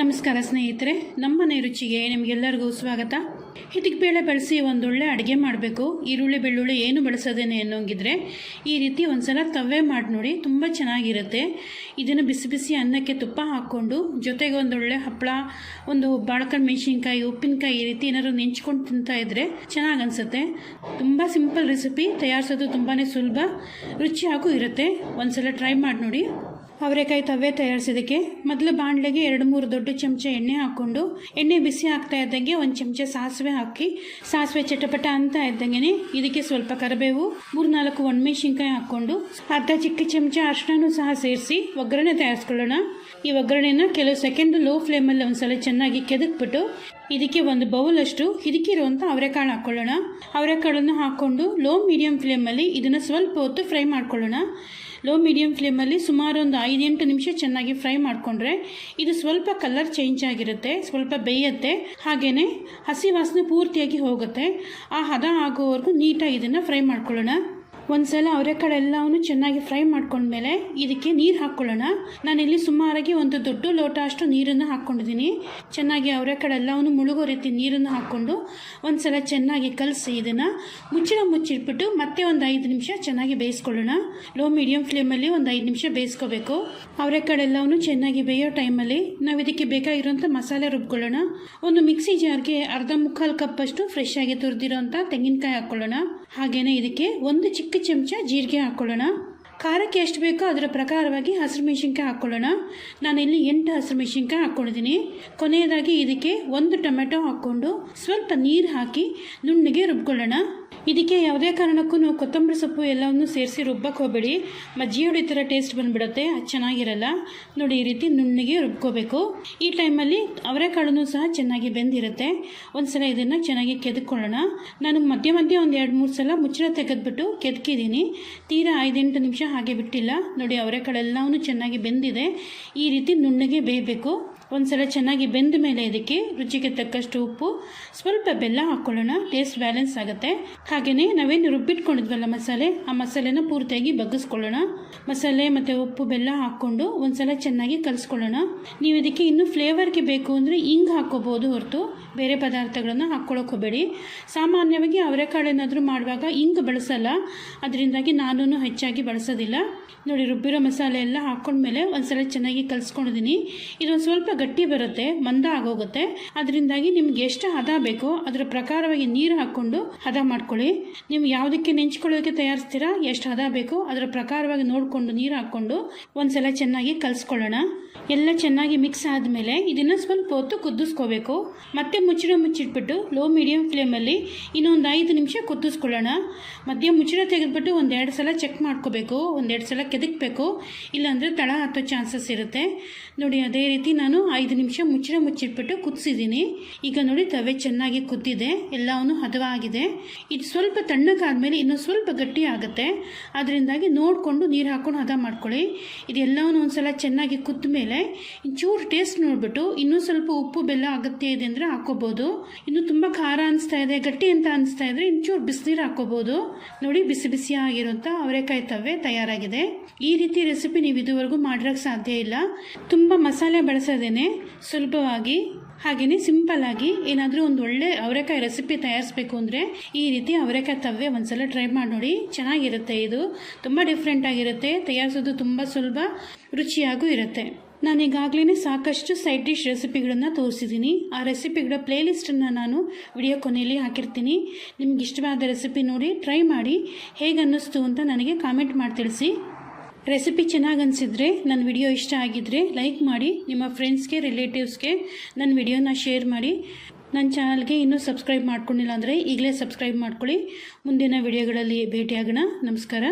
ನಮಸ್ಕಾರ ಸ್ನೇಹಿತರೆ, ನಮ್ಮ ಮನೆ ರುಚಿಗೆ ನಿಮಗೆಲ್ಲರಿಗೂ ಸ್ವಾಗತ. ಇದಕ್ಕೆ ಬೇಳೆ ಬಳಸಿ ಒಂದೊಳ್ಳೆ ಅಡುಗೆ ಮಾಡಬೇಕು. ಈರುಳ್ಳಿ ಬೆಳ್ಳುಳ್ಳಿ ಏನು ಬಳಸೋದೇನೆ ಅನ್ನೋಂಗಿದ್ರೆ, ಈ ರೀತಿ ಒಂದ್ಸಲ ತವ್ವೆ ಮಾಡಿ ನೋಡಿ ತುಂಬ ಚೆನ್ನಾಗಿರುತ್ತೆ. ಇದನ್ನು ಬಿಸಿ ಬಿಸಿ ಅನ್ನಕ್ಕೆ ತುಪ್ಪ ಹಾಕ್ಕೊಂಡು, ಜೊತೆಗೆ ಒಂದೊಳ್ಳೆ ಹಪ್ಪಳ ಒಂದು ಬಾಳಕನ್ ಮೆಣಸಿನ್ಕಾಯಿ, ಉಪ್ಪಿನಕಾಯಿ ಈ ರೀತಿ ಏನಾದ್ರು ನೆಂಚ್ಕೊಂಡು ತಿಂತಾ ಇದ್ರೆ ಚೆನ್ನಾಗಿ ಅನಿಸುತ್ತೆ. ತುಂಬ ಸಿಂಪಲ್ ರೆಸಿಪಿ, ತಯಾರಿಸೋದು ತುಂಬಾ ಸುಲಭ ರುಚಿಯಾಗೂ ಇರುತ್ತೆ. ಒಂದ್ಸಲ ಟ್ರೈ ಮಾಡಿ ನೋಡಿ. ಅವರೆಕಾಯಿ ತವೆ ತಯಾರಿಸೋದಕ್ಕೆ ಮೊದಲು ಬಾಣಲೆಗೆ ಎರಡು ಮೂರು ದೊಡ್ಡ ಚಮಚ ಎಣ್ಣೆ ಹಾಕ್ಕೊಂಡು, ಎಣ್ಣೆ ಬಿಸಿ ಆಗ್ತಾ ಇದ್ದಂಗೆ ಒಂದು ಚಮಚ ಸಾಸಿವೆ ಹಾಕಿ, ಸಾಸಿವೆ ಚಟಪಟ ಅಂತ ಇದ್ದಂಗೆ ಇದಕ್ಕೆ ಸ್ವಲ್ಪ ಕರಿಬೇವು ಮೂರು ನಾಲ್ಕು ಒಣಮೆಣಸಿನ್ಕಾಯಿ ಹಾಕ್ಕೊಂಡು, ಅರ್ಧ ಚಿಕ್ಕ ಚಮಚ ಅರ್ಶಿನೂ ಸಹ ಸೇರಿಸಿ ಒಗ್ಗರಣೆ ತಯಾರಿಸ್ಕೊಳ್ಳೋಣ. ಈ ಒಗ್ಗರಣೆನ ಕೆಲವು ಸೆಕೆಂಡ್ ಲೋ ಫ್ಲೇಮಲ್ಲಿ ಒಂದ್ಸಲ ಚೆನ್ನಾಗಿ ಕೆದಕ್ಬಿಟ್ಟು, ಇದಕ್ಕೆ ಒಂದು ಬೌಲಷ್ಟು ಹಿರಿಕಿರುವಂಥ ಅವರೆಕಾಳು ಹಾಕ್ಕೊಳ್ಳೋಣ. ಅವರೆಕಾಳನ್ನು ಹಾಕ್ಕೊಂಡು ಲೋ ಮೀಡಿಯಂ ಫ್ಲೇಮಲ್ಲಿ ಇದನ್ನು ಸ್ವಲ್ಪ ಹೊತ್ತು ಫ್ರೈ ಮಾಡ್ಕೊಳ್ಳೋಣ. ಲೋ ಮೀಡಿಯಂ ಫ್ಲೇಮಲ್ಲಿ ಸುಮಾರು ಒಂದು ಐದೆಂಟು ನಿಮಿಷ ಚೆನ್ನಾಗಿ ಫ್ರೈ ಮಾಡಿಕೊಂಡ್ರೆ ಇದು ಸ್ವಲ್ಪ ಕಲರ್ ಚೇಂಜ್ ಆಗಿರುತ್ತೆ, ಸ್ವಲ್ಪ ಬೇಯುತ್ತೆ. ಹಾಗೆಯೇ ಹಸಿ ವಾಸನೆ ಪೂರ್ತಿಯಾಗಿ ಹೋಗುತ್ತೆ. ಆ ಹದ ಆಗೋವರೆಗೂ ನೀಟಾಗಿ ಇದನ್ನು ಫ್ರೈ ಮಾಡ್ಕೊಳ್ಳೋಣ. ಒಂದ್ಸಲ ಅವರೆಕಾಳು ಎಲ್ಲವನ್ನು ಚೆನ್ನಾಗಿ ಫ್ರೈ ಮಾಡ್ಕೊಂಡ್ಮೇಲೆ ಇದಕ್ಕೆ ನೀರು ಹಾಕ್ಕೊಳ್ಳೋಣ ನಾನಿಲ್ಲಿ ಸುಮಾರಾಗಿ ಒಂದು ದೊಡ್ಡ ಲೋಟ ಅಷ್ಟು ನೀರನ್ನು ಹಾಕ್ಕೊಂಡಿದ್ದೀನಿ. ಚೆನ್ನಾಗಿ ಅವರೆಕಾಳು ಎಲ್ಲವನ್ನು ಮುಳುಗೋ ರೀತಿ ನೀರನ್ನು ಹಾಕ್ಕೊಂಡು ಒಂದ್ಸಲ ಚೆನ್ನಾಗಿ ಕಲಸಿ ಇದನ್ನು ಮುಚ್ಚಿನ ಮುಚ್ಚಿಟ್ಬಿಟ್ಟು ಮತ್ತೆ ಒಂದು ಐದು ನಿಮಿಷ ಚೆನ್ನಾಗಿ ಬೇಯಿಸ್ಕೊಳ್ಳೋಣ. ಲೋ ಮೀಡಿಯಂ ಫ್ಲೇಮಲ್ಲಿ ಒಂದು ಐದು ನಿಮಿಷ ಬೇಯಿಸ್ಕೋಬೇಕು. ಅವರೆಕಾಳು ಚೆನ್ನಾಗಿ ಬೇಯೋ ಟೈಮಲ್ಲಿ ನಾವು ಇದಕ್ಕೆ ಬೇಕಾಗಿರುವಂಥ ಮಸಾಲೆ ರುಬ್ಕೊಳ್ಳೋಣ. ಒಂದು ಮಿಕ್ಸಿ ಜಾರ್ಗೆ ಅರ್ಧ ಮುಕ್ಕಾಲು ಕಪ್ಪಷ್ಟು ಫ್ರೆಶ್ ಆಗಿ ತುರಿದಿರೋಂಥ ತೆಂಗಿನಕಾಯಿ ಹಾಕ್ಕೊಳ್ಳೋಣ. ಹಾಗೆಯೇ ಇದಕ್ಕೆ ಒಂದು ಚಿಕ್ಕ ಚಮಚ ಜೀರಿಗೆ ಹಾಕ್ಕೊಳ್ಳೋಣ ಖಾರಕ್ಕೆ ಎಷ್ಟು ಬೇಕೋ ಅದರ ಪ್ರಕಾರವಾಗಿ ಹಸಿರು ಮೆಣಸಿನ್ಕಾಯಿ ಹಾಕ್ಕೊಳ್ಳೋಣ ನಾನಿಲ್ಲಿ ಎಂಟು ಹಸಿರು ಮೆಣಸಿನ್ಕಾಯಿ ಹಾಕ್ಕೊಂಡಿದ್ದೀನಿ ಕೊನೆಯದಾಗಿ ಇದಕ್ಕೆ ಒಂದು ಟೊಮೆಟೊ ಹಾಕ್ಕೊಂಡು ಸ್ವಲ್ಪ ನೀರು ಹಾಕಿ ನುಣ್ಣಗೆ ರುಬ್ಕೊಳ್ಳೋಣ. ಇದಕ್ಕೆ ಯಾವುದೇ ಕಾರಣಕ್ಕೂ ಕೊತ್ತಂಬರಿ ಸೊಪ್ಪು ಎಲ್ಲವನ್ನು ಸೇರಿಸಿ ರುಬ್ಬಕ್ಕೆ ಹೋಗಬೇಡಿ ಮಜ್ಜಿಗೆ ಥರ ಟೇಸ್ಟ್ ಬಂದುಬಿಡುತ್ತೆ, ಅದು ಚೆನ್ನಾಗಿರಲ್ಲ. ನೋಡಿ, ಈ ರೀತಿ ನುಣ್ಣಗೆ ರುಬ್ಕೋಬೇಕು. ಈ ಟೈಮಲ್ಲಿ ಅವರೆಕಾಳನ್ನು ಸಹ ಚೆನ್ನಾಗಿ ಬೆಂದಿರುತ್ತೆ. ಒಂದು ಸಲ ಇದನ್ನು ಚೆನ್ನಾಗಿ ಕೆದಕೊಳ್ಳೋಣ. ನಾನು ಮಧ್ಯ ಮಧ್ಯೆ ಒಂದು ಎರಡು ಮೂರು ಸಲ ಮುಚ್ಚಳ ತೆಗೆದ್ಬಿಟ್ಟು ಕೆದಕಿದ್ದೀನಿ. ತೀರಾ ಐದೆಂಟು ನಿಮಿಷ ಹಾಗೆ ಬಿಟ್ಟಿಲ್ಲ. ನೋಡಿ ಅವರೆಕಾಳೆಲ್ಲವೂ ಚೆನ್ನಾಗಿ ಬೆಂದಿದೆ. ಈ ರೀತಿ ನುಣ್ಣಗೆ ಬೇಯಬೇಕು. ಒಂದ್ಸಲ ಚೆನ್ನಾಗಿ ಬೆಂದ ಮೇಲೆ ಇದಕ್ಕೆ ರುಚಿಗೆ ತಕ್ಕಷ್ಟು ಉಪ್ಪು. ಸ್ವಲ್ಪ ಬೆಲ್ಲ ಹಾಕ್ಕೊಳ್ಳೋಣ ಟೇಸ್ಟ್ ಬ್ಯಾಲೆನ್ಸ್ ಆಗುತ್ತೆ. ಹಾಗೆಯೇ ನಾವೇನು ರುಬ್ಬಿಟ್ಕೊಂಡಿದ್ವಲ್ಲ ಮಸಾಲೆ, ಆ ಮಸಾಲೆನ ಪೂರ್ತಿಯಾಗಿ ಬಗ್ಗಿಸ್ಕೊಳ್ಳೋಣ. ಮಸಾಲೆ ಮತ್ತು ಉಪ್ಪು ಬೆಲ್ಲ ಹಾಕ್ಕೊಂಡು ಒಂದ್ಸಲ ಚೆನ್ನಾಗಿ ಕಲಿಸ್ಕೊಳ್ಳೋಣ. ನೀವು ಇದಕ್ಕೆ ಇನ್ನೂ ಫ್ಲೇವರ್ಗೆ ಬೇಕು ಅಂದರೆ ಹಿಂಗೆ ಹಾಕ್ಕೋಬೋದು ಹೊರತು ಬೇರೆ ಪದಾರ್ಥಗಳನ್ನು ಹಾಕ್ಕೊಳ್ಳೋಕೆ ಹೋಗಬೇಡಿ. ಸಾಮಾನ್ಯವಾಗಿ ಅವರೆಕಾಳು ಏನಾದರೂ ಮಾಡುವಾಗ ಹಿಂಗೆ ಬಳಸಲ್ಲ. ಅದರಿಂದಾಗಿ ನಾನು ಹೆಚ್ಚಾಗಿ ಬಳಸೋದಿಲ್ಲ. ನೋಡಿ, ರುಬ್ಬಿರೋ ಮಸಾಲೆ ಎಲ್ಲ ಹಾಕ್ಕೊಂಡ್ಮೇಲೆ ಒಂದ್ಸಲ ಚೆನ್ನಾಗಿ ಕಲಿಸ್ಕೊಂಡಿದ್ದೀನಿ. ಇದೊಂದು ಸ್ವಲ್ಪ ಗಟ್ಟಿ ಬರುತ್ತೆ, ಮಂದ ಆಗೋಗುತ್ತೆ. ಅದರಿಂದಾಗಿ ನಿಮ್ಗೆ ಎಷ್ಟು ಹದ ಬೇಕೋ ಅದರ ಪ್ರಕಾರವಾಗಿ ನೀರು ಹಾಕ್ಕೊಂಡು ಹದ ಮಾಡ್ಕೊಳ್ಳಿ. ನೀವು ಯಾವುದಕ್ಕೆ ನೆಂಚ್ಕೊಳ್ಳೋಕೆ ತಯಾರಿಸ್ತೀರಾ? ಎಷ್ಟು ಹದ ಬೇಕೋ? ಅದರ ಪ್ರಕಾರವಾಗಿ ನೋಡಿಕೊಂಡು ನೀರು ಹಾಕ್ಕೊಂಡು ಒಂದ್ಸಲ ಚೆನ್ನಾಗಿ ಕಲಿಸ್ಕೊಳ್ಳೋಣ. ಎಲ್ಲ ಚೆನ್ನಾಗಿ ಮಿಕ್ಸ್ ಆದಮೇಲೆ ಇದನ್ನು ಸ್ವಲ್ಪ ಹೊತ್ತು ಕುದಿಸ್ಕೋಬೇಕು. ಮತ್ತೆ ಮುಚ್ಚಿಡ ಮುಚ್ಚಿಟ್ಬಿಟ್ಟು ಲೋ ಮೀಡಿಯಂ ಫ್ಲೇಮಲ್ಲಿ ಇನ್ನೊಂದು ಐದು ನಿಮಿಷ ಕುದಿಸ್ಕೊಳ್ಳೋಣ. ಮಧ್ಯ ಮುಚ್ಚಿಡ ತೆಗೆದ್ಬಿಟ್ಟು ಒಂದೆರಡು ಸಲ ಚೆಕ್ ಮಾಡ್ಕೋಬೇಕು. ಒಂದೆರಡು ಸಲ ಕೆದಕ್ಬೇಕು. ಇಲ್ಲಾಂದರೆ ತಳ ಹತ್ತೋ ಚಾನ್ಸಸ್ ಇರುತ್ತೆ. ನೋಡಿ, ಅದೇ ರೀತಿ ನಾನು ಐದು ನಿಮಿಷ ಮುಚ್ಚಿಡ ಮುಚ್ಚಿಟ್ಬಿಟ್ಟು ಕುದಿಸಿದ್ದೀನಿ. ಈಗ ನೋಡಿ, ತವೆ ಚೆನ್ನಾಗಿ ಕುದ್ದಿದೆ. ಎಲ್ಲವನ್ನು ಹದವಾಗಿದೆ. ಇದು ಸ್ವಲ್ಪ ತಣ್ಣಗಾದಮೇಲೆ ಇನ್ನೂ ಸ್ವಲ್ಪ ಗಟ್ಟಿ ಆಗುತ್ತೆ. ಅದರಿಂದಾಗಿ ನೋಡಿಕೊಂಡು ನೀರು ಹಾಕ್ಕೊಂಡು ಹದ ಮಾಡ್ಕೊಳ್ಳಿ. ಇದೆಲ್ಲವನ್ನು ಒಂದ್ಸಲ ಚೆನ್ನಾಗಿ ಕುದ್ದ ಮೇಲೆ ಇಂಚೂರು ಟೇಸ್ಟ್ ನೋಡಿಬಿಟ್ಟು ಇನ್ನೂ ಸ್ವಲ್ಪ ಉಪ್ಪು, ಬೆಲ್ಲ, ಅಗತ್ಯ ಇದೆ ಅಂದರೆ ಹಾಕ್ಕೋಬೋದು. ಇನ್ನು ತುಂಬ ಖಾರ ಅನಿಸ್ತಾ ಇದೆ, ಗಟ್ಟಿ ಅಂತ ಅನಿಸ್ತಾ ಇದ್ರೆ ಇಂಚೂರು ಬಿಸಿನೀರು ಹಾಕ್ಕೋಬೋದು. ನೋಡಿ, ಬಿಸಿ ಬಿಸಿ ಆಗಿರುವಂಥ ಅವರೆಕಾಯಿ ತವೆ ತಯಾರಾಗಿದೆ. ಈ ರೀತಿ ರೆಸಿಪಿ ನೀವು ಇದುವರೆಗೂ ಮಾಡಿರೋಕ್ಕೆ ಸಾಧ್ಯ ಇಲ್ಲ. ತುಂಬ ಮಸಾಲೆ ಬಳಸೋದೇನೆ ಸುಲಭವಾಗಿ ಹಾಗೆಯೇ ಸಿಂಪಲ್ಲಾಗಿ ಏನಾದರೂ ಒಂದು ಒಳ್ಳೆ ಅವರೆಕಾಯಿ ರೆಸಿಪಿ ತಯಾರಿಸ್ಬೇಕು ಅಂದರೆ ಈ ರೀತಿ ಅವರೆಕಾಯಿ ತವ್ವೆ ಒಂದ್ಸಲ ಟ್ರೈ ಮಾಡಿ ನೋಡಿ. ಚೆನ್ನಾಗಿರುತ್ತೆ ಇದು. ತುಂಬ ಡಿಫ್ರೆಂಟ್ ಆಗಿರುತ್ತೆ. ತಯಾರಿಸೋದು ತುಂಬ ಸುಲಭ, ರುಚಿಯಾಗೂ ಇರುತ್ತೆ. ನಾನು ಈಗಾಗಲೇ ಸಾಕಷ್ಟು ಸೈಡ್ ಡಿಶ್ ರೆಸಿಪಿಗಳನ್ನು ತೋರಿಸಿದ್ದೀನಿ. ಆ ರೆಸಿಪಿಗಳ ಪ್ಲೇಲಿಸ್ಟನ್ನು ನಾನು ವಿಡಿಯೋ ಕೊನೆಯಲ್ಲಿ ಹಾಕಿರ್ತೀನಿ. ನಿಮ್ಗೆ ಇಷ್ಟವಾದ ರೆಸಿಪಿ ನೋಡಿ ಟ್ರೈ ಮಾಡಿ. ಹೇಗೆ ಅನ್ನಿಸ್ತು ಅಂತ ನನಗೆ ಕಾಮೆಂಟ್ ಮಾಡಿ ತಿಳಿಸಿ. ರೆಸಿಪಿ ಚೆನ್ನಾಗಿ ಅನಿಸಿದರೆ ನನ್ನ ವಿಡಿಯೋ ಇಷ್ಟ ಆಗಿದ್ದರೆ ಲೈಕ್ ಮಾಡಿ. ನಿಮ್ಮ ಫ್ರೆಂಡ್ಸ್ಗೆ ರಿಲೇಟಿವ್ಸ್ಗೆ ನನ್ನ ವಿಡಿಯೋನ ಶೇರ್ ಮಾಡಿ. ನನ್ನ ಚಾನಲ್ಗೆ ಇನ್ನೂ ಸಬ್ಸ್ಕ್ರೈಬ್ ಮಾಡ್ಕೊಂಡಿಲ್ಲ ಅಂದರೆ ಈಗಲೇ ಸಬ್ಸ್ಕ್ರೈಬ್ ಮಾಡ್ಕೊಳ್ಳಿ. ಮುಂದಿನ ವಿಡಿಯೋಗಳಲ್ಲಿ ಭೇಟಿಯಾಗೋಣ. ನಮಸ್ಕಾರ.